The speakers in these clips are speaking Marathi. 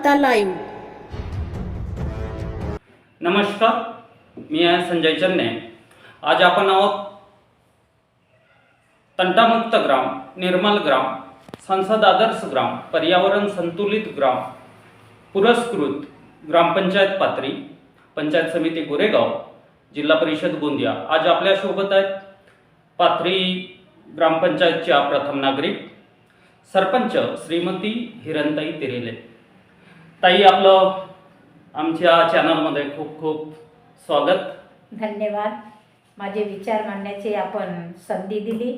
वार्ता लाईव्ह नमस्कार मी आहे संजय चन्ने. आज आपण आहोत तंटामुक्त ग्राम निर्मल ग्राम संसद आदर्श ग्राम पर्यावरण संतुलित ग्राम पुरस्कृत ग्रामपंचायत पात्री पंचायत समिती गोरेगाव जिल्हा परिषद गोंदिया. आज आपल्यासोबत आहेत पाथरी ग्रामपंचायतच्या प्रथम नागरिक सरपंच श्रीमती हिरणताई तिरेले. ताई आपलं आमच्या चॅनलमध्ये खूप खूप स्वागत. धन्यवाद. माझे विचार मांडण्याची आपण संधी दिली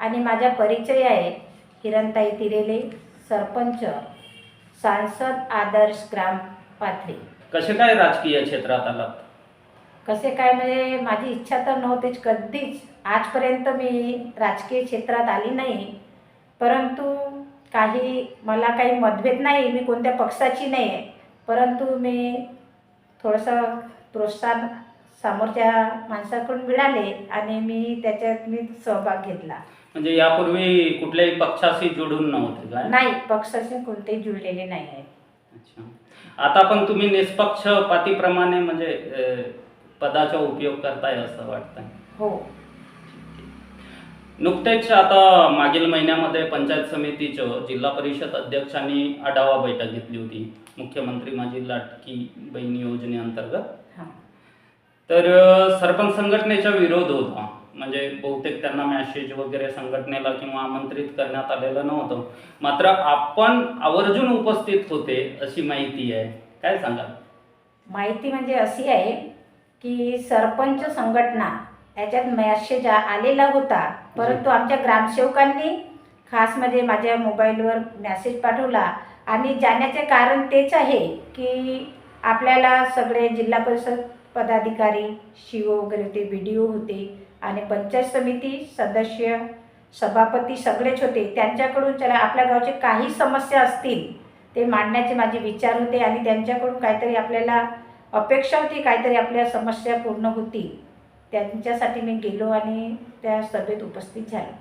आणि माझा परिचय आहे हिरणताई तिरेले सरपंच सांसद आदर्श ग्राम पाथरी. कसे काय राजकीय क्षेत्रात आलात? कसे काय? म्हणजे माझी इच्छा तर नव्हतीच कधीच आजपर्यंत मी राजकीय क्षेत्रात आली नाही. परंतु काही मला काही मतभेद नाही मी कोणत्या पक्षाची नाही आहे परंतु मी थोडंसं प्रोत्साहन समोरच्या माणसाकडून मिळाले आणि मी त्याच्यात मी सहभाग घेतला. म्हणजे यापूर्वी कुठल्याही पक्षाशी जोडून नव्हते काय? नाही पक्षाशी कोणतेही जुळलेले नाही आहे अच्छा. आता पण तुम्ही निष्पक्षपातीप्रमाणे म्हणजे अ, पदाचा उपयोग करताय असं वाटतंय. हो. नुकतेच आता मागील महिन्यामध्ये पंचायत समितीचं जिल्हा परिषद अध्यक्षांनी आढावा बैठक घेतली होती. मुख्यमंत्री माझी लाटकी बहीण योजनेअंतर्गत. तर सरपंच संघटनेचा विरोध होता. म्हणजे बहुतेक त्यांना मॅसेज वगैरे संघटनेला किंवा आमंत्रित करण्यात आलेलं नव्हतं. मात्र आपण आवर्जून उपस्थित होते अशी माहिती आहे. काय सांगाल? माहिती म्हणजे अशी आहे की सरपंच संघटना याच्यात मॅसेज आलेला होता परंतु आमच्या ग्रामसेवकांनी खास म्हणजे माझ्या मोबाईलवर मॅसेज पाठवला. आणि जाण्याचे कारण तेच आहे की आपल्याला सगळे जिल्हा परिषद पदाधिकारी शिओ वगैरे होते बी डी ओ होते आणि पंचायत समिती सदस्य सभापती सगळेच होते. त्यांच्याकडून चला आपल्या गावचे काही समस्या असतील ते मांडण्याचे माझे विचार होते आणि त्यांच्याकडून काहीतरी आपल्याला अपेक्षा होती काहीतरी आपल्या समस्या पूर्ण होती त्यांच्यासाठी मी गेलो आणि त्या सभेत उपस्थित झालो.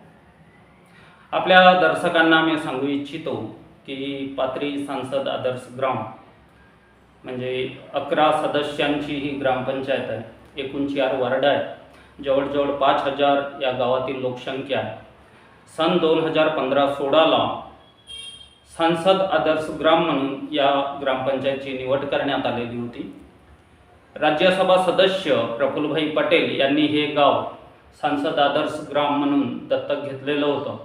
आपल्या दर्शकांना मी सांगू इच्छितो की पात्री सांसद आदर्श ग्राम म्हणजे अकरा सदस्यांची ही ग्रामपंचायत आहे. एकूण चार वार्ड आहे. जवळजवळ पाच हजार या गावातील लोकसंख्या आहे. सन दोन हजार पंधरा सोळाला सांसद आदर्श ग्राम म्हणून या ग्रामपंचायतची निवड करण्यात आलेली होती. राज्यसभा सदस्य प्रफुल्लभाई पटेल यांनी हे गाव सांसद आदर्श ग्राम म्हणून दत्तक घेतलेलं होतं.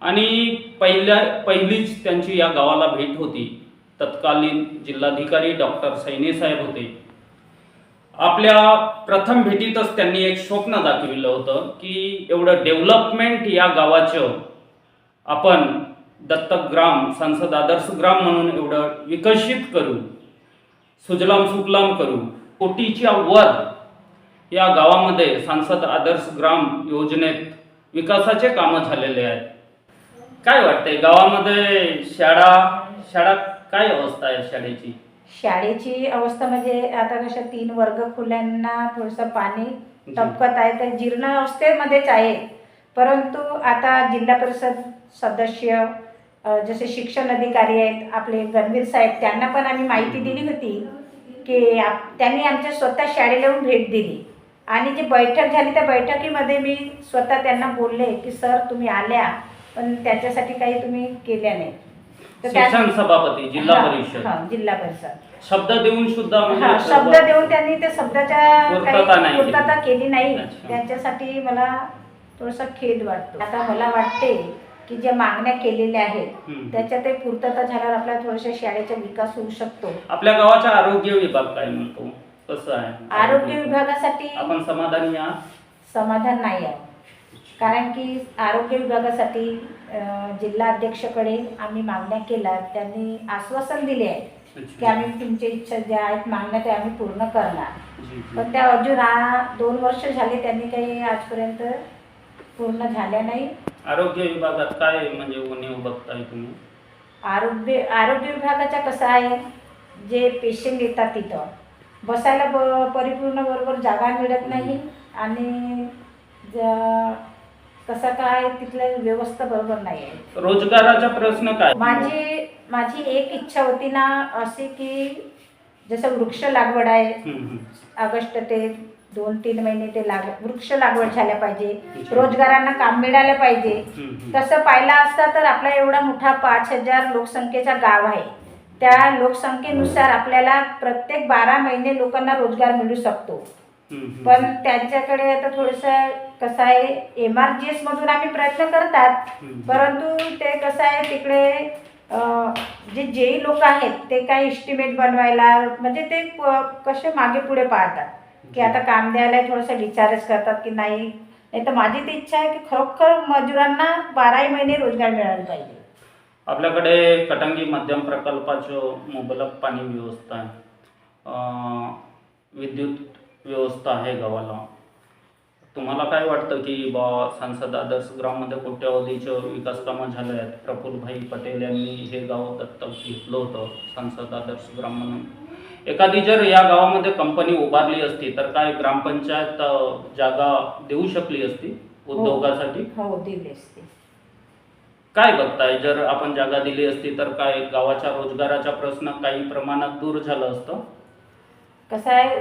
आणि पहिल्या पहिलीच त्यांची या गावाला भेट होती. तत्कालीन जिल्हाधिकारी डॉक्टर सैनी साहेब होते. आपल्या प्रथम भेटीतच त्यांनी एक स्वप्न दाखविलं होतं की एवढं डेव्हलपमेंट या गावाचं आपण दत्तक ग्राम सांसद आदर्श ग्राम म्हणून एवढं विकसित करू. सुजलाम सुफलाम करू. कोटीच्या वर या गावामध्ये सांसद आदर्श ग्राम योजनेत विकासाचे कामं झालेले आहेत. काय वाटतंय? गावामध्ये शाळा शाळा काय अवस्था आहे शाळेची? शाळेची अवस्था म्हणजे आता कशा तीन वर्ग खोल्यांना थोडंसं पाणी टपकत आहे तर जीर्ण अवस्थेमध्येच आहे. परंतु आता जिल्हा परिषद सदस्य जसे शिक्षण अधिकारी आहेत आपले गणवीर साहेब त्यांना पण आम्ही माहिती दिली होती की आप त्यांनी आमच्या स्वतः शाळेला येऊन भेट दिली. आणि जी बैठक झाली त्या बैठकीमध्ये मी स्वतः त्यांना बोलले की सर तुम्ही आल्या पण त्याच्यासाठी काही तुम्ही केल्या नाही. शिक्षण सभापती जिल्हा परिषद. हा, जिल्हा परिषद. शब्द देऊन सुद्धा हा म्हणजे शब्द देऊन त्यांनी त्या शब्दाच्या पूर्तता नाही काही पूर्तता केली. केली नाही. अच्छा. त्यांच्यासाठी मला थोडासा खेद वाटतो. आता मला वाटते की ज्या मागण्या केलेल्या आहेत हम्म. त्याच्यात एक पूर्तता झाल्यावर आपल्या थोड्याशा शाळेचा विकास होऊ शकतो. आपल्या गावाचा आरोग्य विभाग काय म्हणतो? कसं आहे? आरोग्य विभागासाठी आपण समाधानी आहात समाधान नाही आहे. कारण की आरोग्य विभागासाठी अं, जिल्हा अध्यक्षकडे आम्ही मागण्या केल्या त्यांनी आश्वासन दिले आहे की अच्छा. आम्ही तुमच्या इच्छा ज्या आहेत मागण्या त्या आम्ही पूर्ण करणार. जी, जी. पण त्या अजून हा दोन वर्ष झाले त्यांनी काही आजपर्यंत पूर्ण झाल्या नाही. आरोग्य विभागात काय म्हणजे उणीव बघताय तुम्ही? आरोग्य आरोग्य विभागाचा कसं आहे जे पेशंट येतात तिथं. बसायला ब परिपूर्ण बरोबर जागा मिळत नाही आणि ज- कसं काय तिथलं व्यवस्था बरोबर नाही आहे. रोजगाराचा प्रश्न काय? माझी माझी एक इच्छा होती ना अशी की जसं वृक्ष लागवड आहे हम्म, हम्म. ऑगस्ट ते दोन तीन महिने ते लाग वृक्ष लागवड झाल्या पाहिजे. रोजगारांना काम मिळालं पाहिजे. तसं पाहिलं असता तर आपला एवढा मोठा पाच हजार लोकसंख्येचा गाव आहे. त्या लोकसंख्येनुसार आपल्याला प्रत्येक बारा महिने लोकांना रोजगार मिळू शकतो. पण त्यांच्याकडे आता थोडंसं कसं आहे एम आर जी एसमधून आम्ही प्रयत्न करतात. परंतु ते कसं आहे तिकडे जे जेई लोक आहेत ते काय इस्टिमेट बनवायला म्हणजे ते कसे मागे पुढे पाहतात. की आता काम द्यायला थोडंसं विचारच करतात की नाही. नाही तर माझी ती इच्छा आहे की खरोखर मजुरांना बाराही महिने रोजगार मिळाला पाहिजे. आपल्याकडे कटंगी मध्यम प्रकल्पाचं मुबलक पाणी व्यवस्था आहे. विद्युत व्यवस्था आहे गावाला. तुम्हाला काय वाटतं की बा सांसद आदर्श ग्राममध्ये कोट्यावधीचं विकास कामं झाले आहेत प्रफुल्लभाई पटेल यांनी हे गाव दत्तक घेतलं होतं सांसद आदर्श ग्राम म्हणून. एखादी जर या गावामध्ये कंपनी उभारली असती तर काय ग्रामपंचायत अं, जागा देऊ शकली असती उद्योगासाठी? हो दिले असते. काय बघताय? जर आपण जागा दिली असती तर काय गावाच्या रोजगाराचा प्रश्न काही प्रमाणात दूर झालं असतं? कसं आहे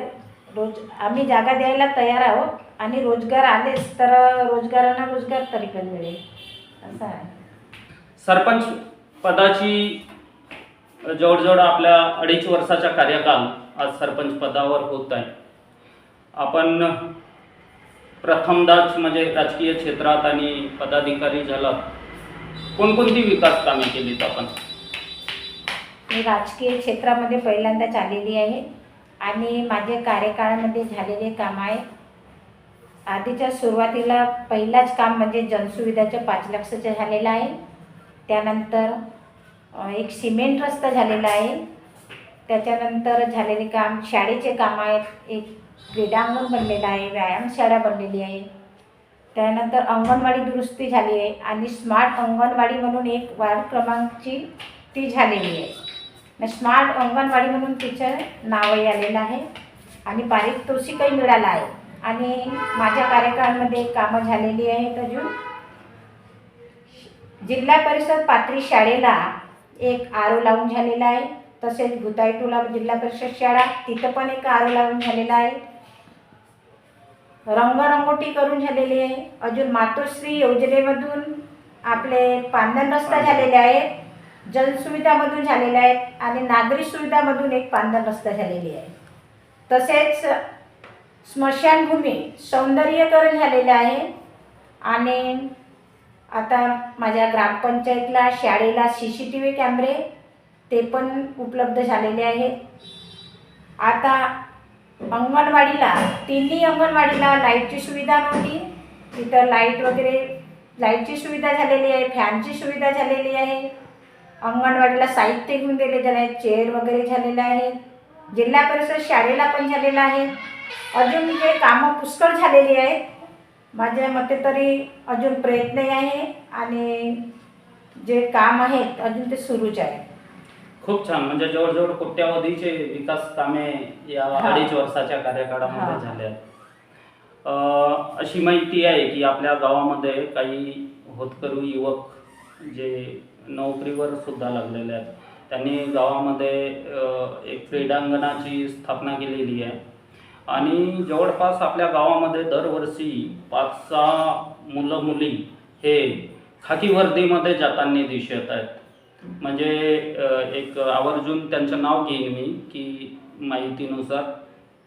रोज आम्ही जागा द्यायला तयार आहोत आणि रोजगार आलेच तर रोजगारांना रोजगार तरी पण मिळेल. असं आहे. सरपंच पदाची जवळजवळ आपल्या अडीच वर्षाचा कार्यकाल आज सरपंच पदावर होत आहे. आपण प्रथमदाच म्हणजे राजकीय क्षेत्रात आणि पदाधिकारी झाला कोणकोणती विकास कामे केलीत आपण? मी राजकीय क्षेत्रामध्ये पहिल्यांदाच आलेली आहे आणि माझे कार्यकाळामध्ये झालेले काम आहे. आधीच्या सुरुवातीला पहिलाच काम म्हणजे जनसुविधाच्या पाच लक्षाचं झालेलं आहे. त्यानंतर एक सिमेंट रस्ता झालेला आहे. त्याच्यानंतर झालेले काम शाळेचे काम आहेत. एक क्रीडांगण बनलेलं आहे व्यायामशाळा बनलेली आहे. त्यानंतर अंगणवाडी दुरुस्ती झाली आहे आणि स्मार्ट अंगणवाडी म्हणून एक वार्ड क्रमांकची ती झालेली आहे. स्मार्ट अंगणवाडी म्हणून तिचं नावही आलेलं आहे आणि पारितोषिकही मिळालं आहे. आणि माझ्या कार्यकाळामध्ये कामं झालेली आहेत अजून. जिल्हा परिषद पात्री शाळेला एक आरो लावून झालेला आहे. तसेच भुताईटोला जिल्हा परिषद शाळा तिथं पण एक आरो लावून झालेला आहे. रंगरंगोटी करून झालेली आहे. अजून मातोश्री योजनेमधून आपले पांधन रस्ता झालेले आहेत. जलसुविधामधून झालेले आहेत आणि नागरी सुविधामधून एक पांधन रस्ता झालेली आहे. तसेच स्मशानभूमी सौंदर्यकरण झालेलं आहे. आणि आता माझ्या ग्रामपंचायतला शाळेला सी सी टी व्ही कॅमेरे ते पण उपलब्ध झालेले आहेत आता अंगणवाडीला तिन्ही अंगणवाडीला लाईटची सुविधा नव्हती. तिथं लाइट वगैरे लाईटची सुविधा झालेली आहे फॅनची सुविधा झालेली आहे. अंगणवाडीला साहित्य घेऊन दिले आहे चेअर वगैरे झालेले आहे. जिल्हा परिषद शाळेला पण झालेलं आहे. अजून जे कामं पुष्कळ झालेली आहेत माझ्या मते तरी अजून प्रयत्नही आहे आणि जे काम आहेत अजून ते सुरूच आहे खूप छान म्हणजे जवळजवळ कोट्यावधीचे विकास कामे या हा. अडीच वर्षाच्या हा. कार्यकाळामध्ये झाले आहेत अं, अशी माहिती आहे की आपल्या गावामध्ये काही होतकरू युवक जे नोकरीवर सुद्धा लागलेले आहेत त्यांनी गावामध्ये अं, एक क्रीडांगणाची स्थापना केलेली आहे आणि जवळपास आपल्या गावामध्ये दरवर्षी पाच सहा मुलं मुली हे खाकी वर्दीमध्ये जाताना दिसत आहेत. म्हणजे एक आवर्जून त्यांचं नाव घेईन मी की माहितीनुसार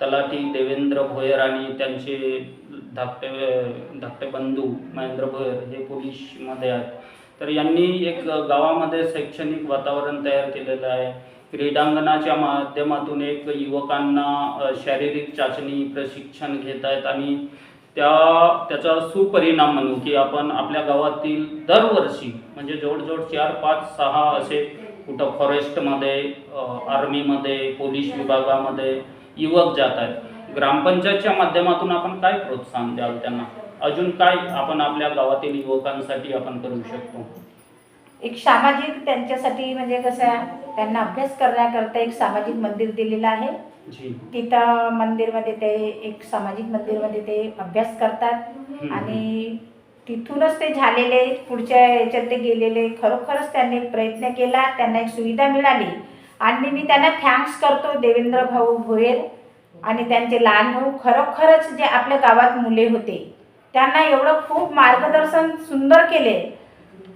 तलाठी देवेंद्र भोयर आणि त्यांचे धाकटे धाकटे बंधू महेंद्र भोयर हे पोलीसमध्ये आहेत. तर यांनी एक गावामध्ये शैक्षणिक वातावरण तयार केलेलं आहे. क्रीडांगणाच्या माध्यमातून एक युवकांना शारीरिक चाचणी प्रशिक्षण घेत आहेत आणि त्या त्याचा सुपरिणाम म्हणू की आपण आपल्या गावातील दरवर्षी म्हणजे जवळजवळ चार पाच सहा असे कुठं फॉरेस्टमध्ये आर्मीमध्ये पोलीस विभागामध्ये युवक जात आहेत ग्रामपंचायतच्या माध्यमातून आपण काय प्रोत्साहन द्याल त्यांना? अजून काय आपण आपल्या गावातील युवकांसाठी आपण करू शकतो? एक सामाजिक त्यांच्यासाठी म्हणजे कसं आहे, त्यांना अभ्यास करण्याकरता एक सामाजिक मंदिर दिलेलं आहे. तिथं मंदिरमध्ये ते एक सामाजिक मंदिरमध्ये ते अभ्यास करतात. आणि तिथूनच ते झालेले पुढच्या याच्यात ते गेलेले खरोखरच त्यांनी प्रयत्न केला त्यांना एक सुविधा मिळाली. आणि मी त्यांना थँक्स करतो देवेंद्र भाऊ भोयर आणि त्यांचे लहान भाऊ. खरोखरच जे आपल्या गावात मुले होते त्यांना एवढं खूप मार्गदर्शन सुंदर केले.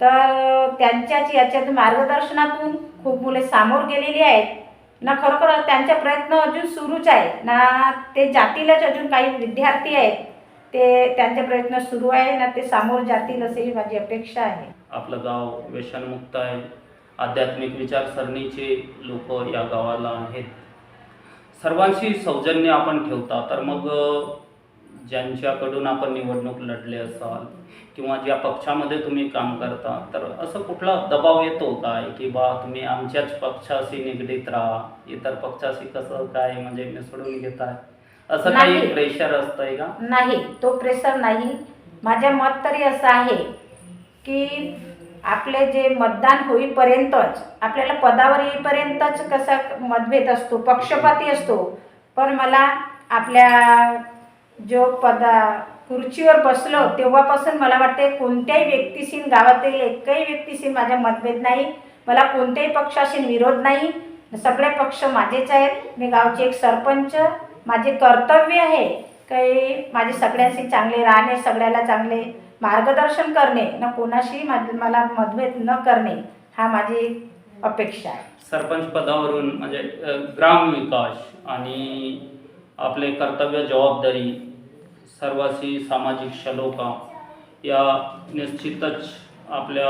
तर त्यांच्याच याच्यात मार्गदर्शनातून खूप मुले सामोर गेलेली आहेत. ना खरोखर त्यांचा प्रयत्न अजून सुरूच आहे ना ते जातीलच अजून काही विद्यार्थी आहेत. ते त्यांचे प्रयत्न सुरू आहे ना ते सामोर जातील असेही माझी अपेक्षा आहे. आपलं गाव व्यसनमुक्त आहे. आध्यात्मिक विचारसरणीचे लोक या गावाला आहेत. सर्वांशी सौजन्य आपण ठेवता तर मग ज्यांच्याकडून आपण निवडणूक लढले असाल किंवा ज्या पक्षामध्ये तुम्ही काम करता तर असं कुठला दबाव येतो काय की बा तुम्ही आमच्याच पक्षाशी निगडीत राहा इतर पक्षाशी कसं काय म्हणजे मिसळून घेताय? असं काही. प्रेशर असतंय का? नाही तो प्रेशर नाही. माझ्या मत तरी असं आहे की आपले जे मतदान होईपर्यंतच आपल्याला पदावर येईपर्यंतच कसा मतभेद असतो पक्षपाती असतो. पण मला आपल्या जो पदा खुर्चीवर बसलो तेव्हापासून मला वाटते कोणत्याही व्यक्तीशी गावातील एकही व्यक्तीशी माझा मतभेद नाही. मला कोणत्याही पक्षाशी विरोध नाही. सगळे पक्ष माझेच आहेत. मी गावचे एक सरपंच माझे कर्तव्य आहे काही माझे सगळ्यांशी चांगले राहणे सगळ्याला चांगले मार्गदर्शन करणे ना कोणाशी मला मतभेद न करणे हा माझी अपेक्षा आहे. सरपंच पदावरून म्हणजे ग्रामविकास आणि आपले कर्तव्य जबाबदारी सर्वांशी सामाजिक शलोका या निश्चितच आपल्या